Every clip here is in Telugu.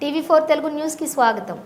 టీవీ ఫోర్ తెలుగు న్యూస్కి స్వాగతం.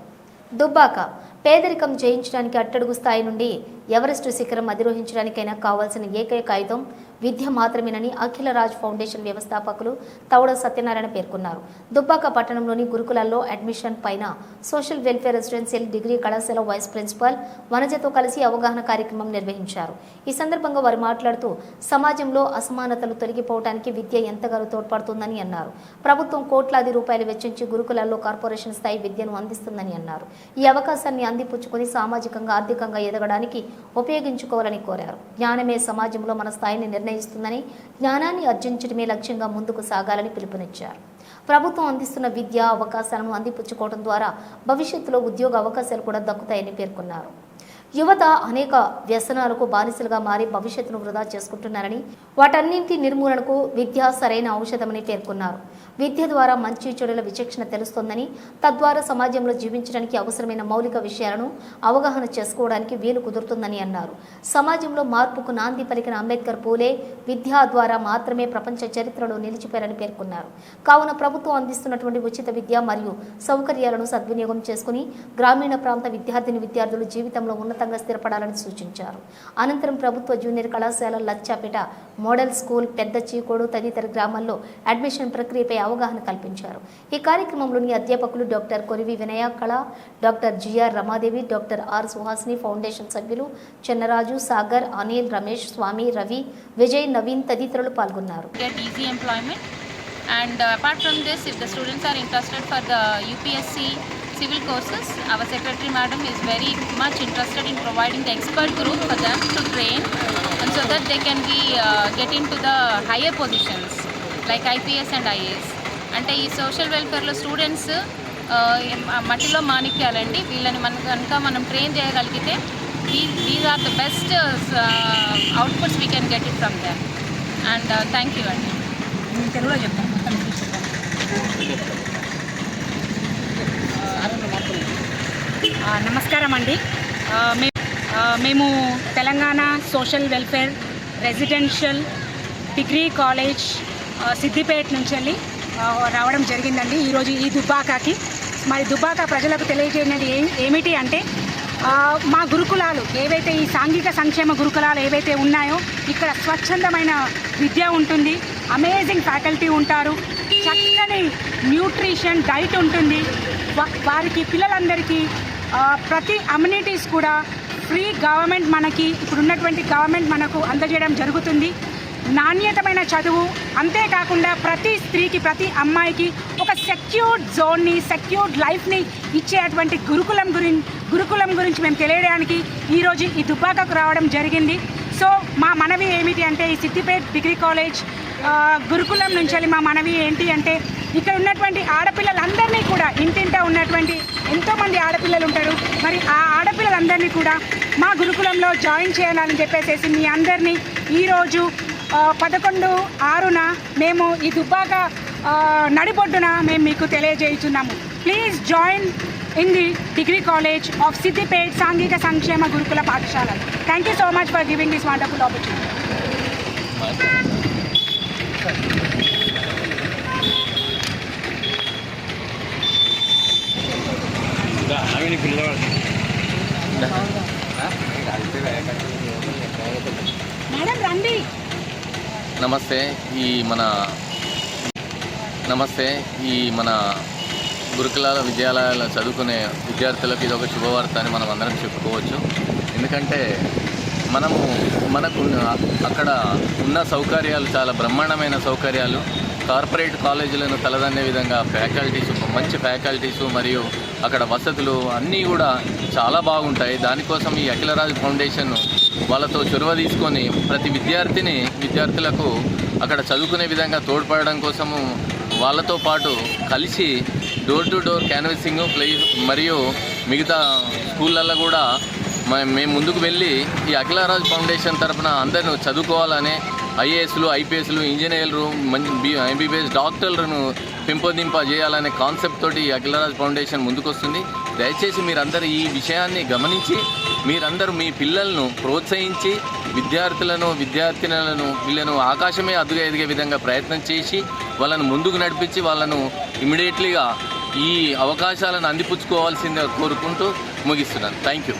దుబ్బాక పేదరికం జయించడానికి అట్టడుగు స్థాయి నుండి ఎవరెస్టు శిఖరం అధిరోహించడానికైనా కావాల్సిన ఏకైక ఆయుధం విద్య మాత్రమేనని అఖిల రాజ్ ఫౌండేషన్ వ్యవస్థాపకులు తౌడ సత్యనారాయణ పేర్కొన్నారు. దుబ్బాక పట్టణంలోని గురుకులాల్లో అడ్మిషన్ పైన సోషల్ వెల్ఫేర్ రెసిడెన్షియల్ డిగ్రీ కళాశాల వైస్ ప్రిన్సిపాల్ వనజతో కలిసి అవగాహన కార్యక్రమం నిర్వహించారు. ఈ సందర్భంగా వారు మాట్లాడుతూ సమాజంలో అసమానతలు తొలగిపోవడానికి విద్య ఎంతగానో తోడ్పడుతుందని అన్నారు. ప్రభుత్వం కోట్లాది రూపాయలు వెచ్చించి గురుకులాల్లో కార్పొరేషన్ స్థాయి విద్యను అందిస్తుందని అన్నారు. ఈ అవకాశాన్ని అందిపుచ్చుకొని సామాజికంగా ఆర్థికంగా ఎదగడానికి ఉపయోగించుకోవాలని కోరారు. జ్ఞానమే సమాజంలో మన స్థాయిని నిర్ణయిస్తుందని జ్ఞానాన్ని అర్జించడమే లక్ష్యంగా ముందుకు సాగాలని పిలుపునిచ్చారు. ప్రభుత్వం అందిస్తున్న విద్య అవకాశాలను అందిపుచ్చుకోవడం ద్వారా భవిష్యత్తులో ఉద్యోగ అవకాశాలు కూడా దక్కుతాయని పేర్కొన్నారు. యువత అనేక వ్యసనాలకు బానిసలుగా మారి భవిష్యత్తును వృధా చేసుకుంటున్నారని వాటన్నింటి నిర్మూలనకు విద్య సరైన ఔషధమని పేర్కొన్నారు. విద్య ద్వారా మంచి చెడుల విచక్షణ తెలుస్తోందని తద్వారా సమాజంలో జీవించడానికి అవసరమైన మౌలిక విషయాలను అవగాహన చేసుకోవడానికి వీలు కుదురుతుందని అన్నారు. సమాజంలో మార్పుకు నాంది పలికిన అంబేద్కర్ పూలే విద్య ద్వారా మాత్రమే ప్రపంచ చరిత్రలో నిలిచిపోయారని పేర్కొన్నారు. కావున ప్రభుత్వం అందిస్తున్నటువంటి ఉచిత విద్య మరియు సౌకర్యాలను సద్వినియోగం చేసుకుని గ్రామీణ ప్రాంత విద్యార్థిని విద్యార్థులు జీవితంలో ఉన్నతంగా స్థిరపడాలని సూచించారు. అనంతరం ప్రభుత్వ జూనియర్ కళాశాల లచ్చాపేట మోడల్ స్కూల్ పెద్ద చీకోడు తదితర గ్రామాల్లో అడ్మిషన్ ప్రక్రియపై అవగాహన కల్పించారు. ఈ కార్యక్రమంలోని అధ్యాపకులు doctor Korivi Vinaya Kala doctor G R Ramadevi doctor R Suhasini foundation సభ్యులు చెన్నరాజు సాగర్ అనిల్ రమేష్ స్వామి రవి విజయ్ నవీన్ తదితరులు పాల్గొన్నారు. And uh, apart from this if the students are interested for the UPSC civil courses our secretary madam is very much interested in providing the expert group for them to train and so that they can be get into the higher positions like IPS and IAS అంటే ఈ సోషల్ వెల్ఫేర్లో స్టూడెంట్స్ మట్టిలో మాణిక్యాలండి. వీళ్ళని మన కనుక మనం ట్రైన్ చేయగలిగితే these are the best outputs we can get it from them and. Thank you అండి నమస్కారం అండి. మే- మేము Telangana social welfare residential degree college Siddipet నుంచి వెళ్ళి రావడం జరిగిందండి. ఈరోజు ఈ దుబ్బాకాకి. మరి దుబ్బాక ప్రజలకు తెలియజేయనది ఏమిటి అంటే మా గురుకులాలు ఏవైతే ఈ సాంఘిక సంక్షేమ గురుకులాలు ఏవైతే ఉన్నాయో ఇక్కడ స్వచ్ఛందమైన విద్య ఉంటుంది అమేజింగ్ ఫ్యాకల్టీ ఉంటారు చక్కని న్యూట్రిషన్ డైట్ ఉంటుంది వారికి పిల్లలందరికీ ప్రతి అమ్యూనిటీస్ కూడా ఫ్రీ గవర్నమెంట్ మనకి ఇప్పుడు ఉన్నటువంటి గవర్నమెంట్ మనకు అందజేయడం జరుగుతుంది. నాణ్యతమైన చదువు అంతేకాకుండా ప్రతి స్త్రీకి ప్రతి అమ్మాయికి ఒక సెక్యూర్డ్ జోన్ని సెక్యూర్డ్ లైఫ్ని ఇచ్చేటువంటి గురుకులం గురించి గురుకులం గురించి మేము తెలియడానికి ఈరోజు ఈ దుబ్బాకకు రావడం జరిగింది. సో మా మనవి ఏమిటి అంటే ఈ సిద్దిపేట్ డిగ్రీ కాలేజ్ గురుకులం నుంచి వెళ్ళి మా మనవి ఏంటి అంటే ఇక్కడ ఉన్నటువంటి ఆడపిల్లలందరినీ కూడా ఇంటింటా ఉన్నటువంటి ఎంతోమంది ఆడపిల్లలు ఉంటారు మరి ఆ ఆడపిల్లలందరినీ కూడా మా గురుకులంలో జాయిన్ చేయాలని చెప్పేసి మీ అందరినీ ఈరోజు పదకొండు ఆరున మేము ఈ దుబ్బాక నడిబొడ్డున మేము మీకు తెలియజేయుచున్నాము. Please join in the degree college of Siddipet సాంఘిక సంక్షేమ గురుకుల పాఠశాల thank you so much for giving this wonderful opportunity నమస్తే ఈ మన నమస్తే ఈ మన గురుకులాల విద్యాలయాల్లో చదువుకునే విద్యార్థులకు ఇది ఒక శుభవార్త అని మనం అందరం చెప్పుకోవచ్చు. ఎందుకంటే మనము మనకు అక్కడ ఉన్న సౌకర్యాలు చాలా బ్రహ్మాండమైన సౌకర్యాలు. కార్పొరేట్ కాలేజీలను తలదన్నే విధంగా ఫ్యాకల్టీస్ మంచి ఫ్యాకల్టీస్ మరియు అక్కడ వసతులు అన్నీ కూడా చాలా బాగుంటాయి. దానికోసం ఈ అఖిలరాజు ఫౌండేషన్ వాళ్ళతో చొరవ తీసుకొని ప్రతి విద్యార్థిని విద్యార్థులకు అక్కడ చదువుకునే విధంగా తోడ్పడడం కోసము వాళ్ళతో పాటు కలిసి door to door canvassing play మరియు మిగతా స్కూళ్ళల్లో కూడా మేము ముందుకు వెళ్ళి ఈ అఖిలరాజ్ ఫౌండేషన్ తరఫున అందరిని చదువుకోవాలనే ఐఏఎస్లు ఐపీఎస్లు ఇంజనీర్లు మంచి ఎంబీబీఎస్ డాక్టర్లను పెంపొందింప చేయాలనే కాన్సెప్ట్ తోటి ఈ అఖిలరాజ్ ఫౌండేషన్ ముందుకొస్తుంది. దయచేసి మీరందరూ ఈ విషయాన్ని గమనించి మీరందరూ మీ పిల్లలను ప్రోత్సహించి విద్యార్థులను విద్యార్థినులను వీళ్ళను ఆకాశమే అదుగా ఎదిగే విధంగా ప్రయత్నం చేసి వాళ్ళను ముందుకు నడిపించి వాళ్ళను ఇమీడియట్లీగా ఈ అవకాశాలను అందిపుచ్చుకోవాల్సిందిగా కోరుకుంటూ ముగిస్తున్నాను. Thank you